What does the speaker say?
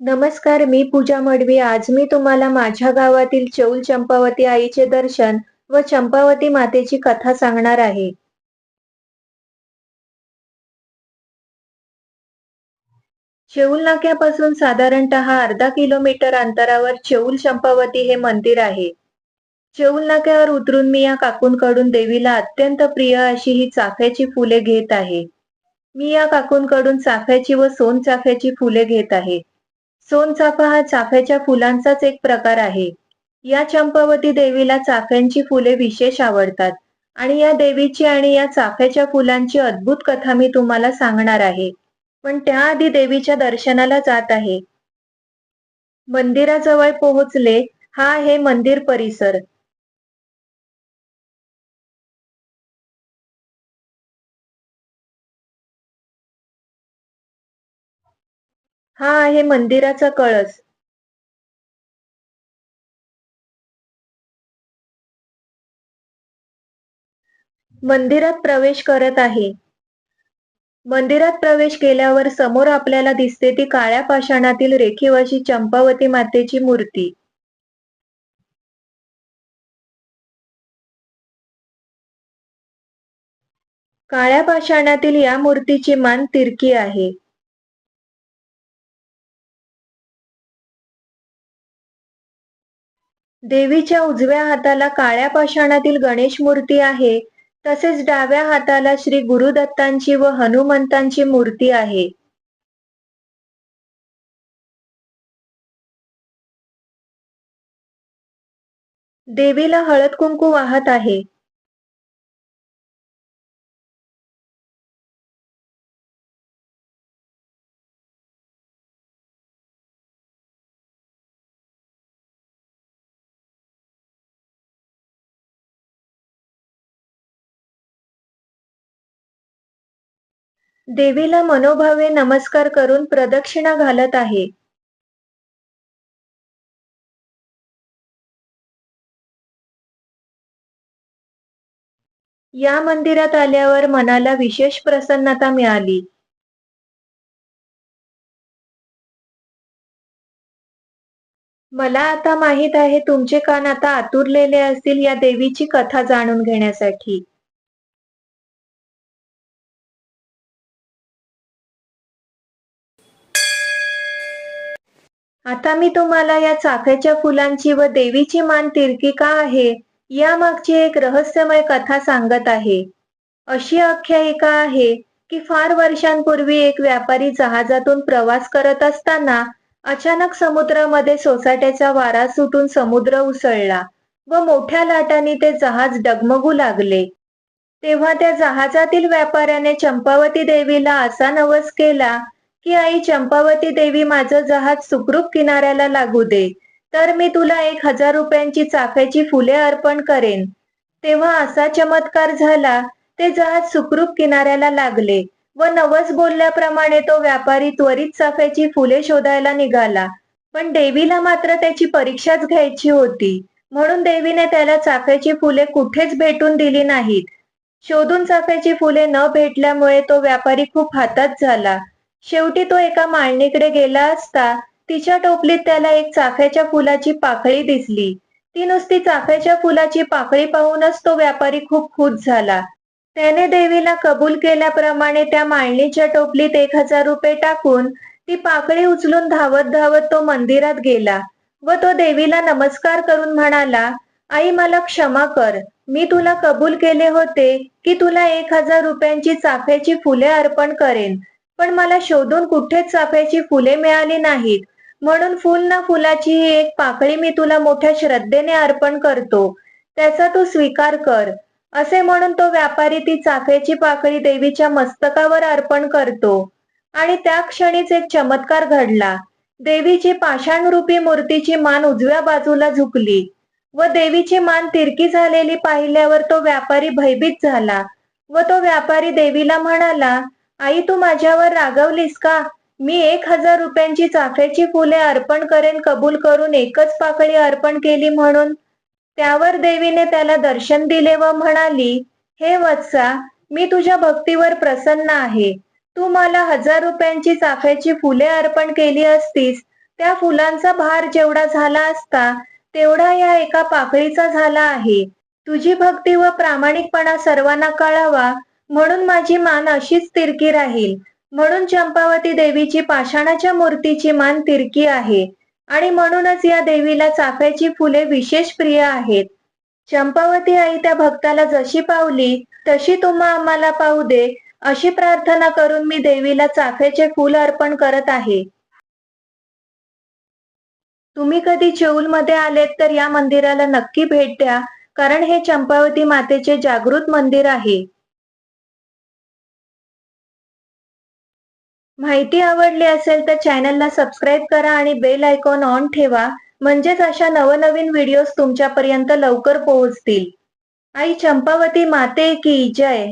नमस्कार मी पूजा मडवी. आज मी तुम्हाला माझ्या गावातील चौल चंपावती आईचे दर्शन व चंपावती मातेची कथा सांगणार आहे. चौल नाक्यापासून साधारणतः अर्धा किलोमीटर अंतरावर चौल चंपावती हे मंदिर आहे. चौल नाक्यावर उतरून मी या काकूंकडून देवीला अत्यंत प्रिय अशी ही चाफ्याची फुले घेत आहे. मी या काकूंकडून चाफ्याची व सोन चाफ्याची फुले घेत आहे. सोनचाफा हा चाफ्याच्या फुलांचाच एक प्रकार आहे. या चंपावती देवीला चाफ्यांची फुले विशेष आवडतात. आणि या देवीची आणि या चाफ्याच्या फुलांची अद्भुत कथा मी तुम्हाला सांगणार आहे. पण त्याआधी देवीच्या दर्शनाला जात आहे. मंदिराजवळ पोहोचले हा आहे मंदिर परिसर. हा आहे मंदिराचा कळस. मंदिरात प्रवेश करत आहे. मंदिरात प्रवेश केल्यावर समोर आपल्याला दिसते ती काळ्या पाषाणातील रेखीव अशी चंपावती मातेची मूर्ती. काळ्या पाषाणातील या मूर्तीची मान तिरकी आहे. देवीच्या उजव्या हाताला काळ्या पाषाणातील गणेश मूर्ती आहे. तसेच डाव्या हाताला श्री गुरुदत्तांची व हनुमंतांची मूर्ती आहे. देवीला हळद कुंकू वाहत आहे. देवीला मनोभावे नमस्कार करून प्रदक्षिणा घालत आहे. या मंदिरात आल्यावर मनाला विशेष प्रसन्नता मिळाली. मला आता माहीत आहे तुमचे कान आता आतुरलेले असतील या देवीची कथा जाणून घेण्यासाठी. आता मी तुम्हाला या चाफ्याच्या फुलांची व देवीची मान तिरकी का आहे यामागची एक रहस्यमय कथा सांगत आहे. अशी आख्यायिका आहे की फार वर्षांपूर्वी एक व्यापारी जहाजातून प्रवास करत असताना अचानक समुद्रामध्ये सोसाट्याचा वारा सुटून समुद्र उसळला व मोठ्या लाटांनी ते जहाज डगमगू लागले. तेव्हा त्या जहाजातील व्यापाऱ्याने चंपावती देवीला असा नवस केला की आई चंपावती देवी माझं जहाज सुखरूप किनाऱ्याला लागू दे. तर मी तुला एक हजार रुपयांची चाफ्याची फुले अर्पण करेन. तेव्हा असा चमत्कार झाला ते जहाज सुखरूप किनाऱ्याला लागले व नवस बोलल्याप्रमाणे तो व्यापारी त्वरित चाफ्याची फुले शोधायला निघाला. पण देवीला मात्र त्याची परीक्षाच घ्यायची होती. म्हणून देवीने त्याला चाफ्याची फुले कुठेच भेटून दिली नाहीत. शोधून चाफ्याची फुले न भेटल्यामुळे तो व्यापारी खूप हातात झाला. शेवटी तो एका माळणीकडे गेला असता तिच्या टोपलीत त्याला एक चाफ्याच्या फुलाची पाकळी दिसली. ती नुसती चाफ्याच्या फुलाची पाकळी पाहूनच तो व्यापारी खूप खुश झाला. त्याने देवीला कबूल केल्याप्रमाणे त्या माळणीच्या टोपलीत एक हजार रुपये टाकून ती पाकळी उचलून धावत धावत तो मंदिरात गेला व तो देवीला नमस्कार करून म्हणाला आई मला क्षमा कर. मी तुला कबूल केले होते की तुला एक हजार रुपयांची चाफ्याची फुले अर्पण करेन. पण मला शोधून कुठेच चाफ्याची फुले मिळाली नाहीत. म्हणून फुल ना फुलाची ही एक पाकळी मी तुला मोठ्या श्रद्धेने अर्पण करतो. त्याचा तू स्वीकार कर. असे म्हणून तो व्यापारी ती चाफ्याची पाकळी देवीच्या मस्तकावर अर्पण करतो. आणि त्या क्षणीच एक चमत्कार घडला. देवीची पाषाणरूपी मूर्तीची मान उजव्या बाजूला झुकली. व देवीची मान तिरकी झालेली पाहिल्यावर तो व्यापारी भयभीत झाला. व तो व्यापारी देवीला म्हणाला आई तू माझ्यावर रागवलीस का? मी एक हजार रुपयांची चाफ्याची फुले अर्पण करेन कबूल करून एकच पाकळी अर्पण केली म्हणून. त्यावर देवीने त्याला दर्शन दिले व म्हणाली हे वत्सा मी तुझ्या भक्तीवर प्रसन्न आहे. तू मला हजार रुपयांची चाफ्याची फुले अर्पण केली असतीस. त्या फुलांचा भार जेवढा झाला असता तेवढा या एका पाकळीचा झाला आहे. तुझी भक्ती व प्रामाणिकपणा सर्वांना कळावा. म्हणून माझी मान अशीच तिरकी राहील. म्हणून चंपावती देवीची पाषाणाच्या मूर्तीची मान तिरकी आहे. आणि म्हणूनच या देवीला चाफ्याची फुले विशेष प्रिय आहेत. चंपावती आई त्या भक्ताला जशी पावली तशी तुम्हा आम्हाला पाहू दे अशी प्रार्थना करून मी देवीला चाफ्याचे फूल अर्पण करत आहे. तुम्ही कधी मध्ये आलेत तर या मंदिराला नक्की भेट द्या कारण हे चंपावती मातेचे जागृत मंदिर आहे. माहिती आवडली असेल तर चॅनलला सबस्क्राईब करा आणि बेल आयकॉन ऑन ठेवा. म्हणजेच अशा नवनवीन व्हिडिओज तुमच्यापर्यंत लवकर पोहोचतील. आई चंपावती माते की जय.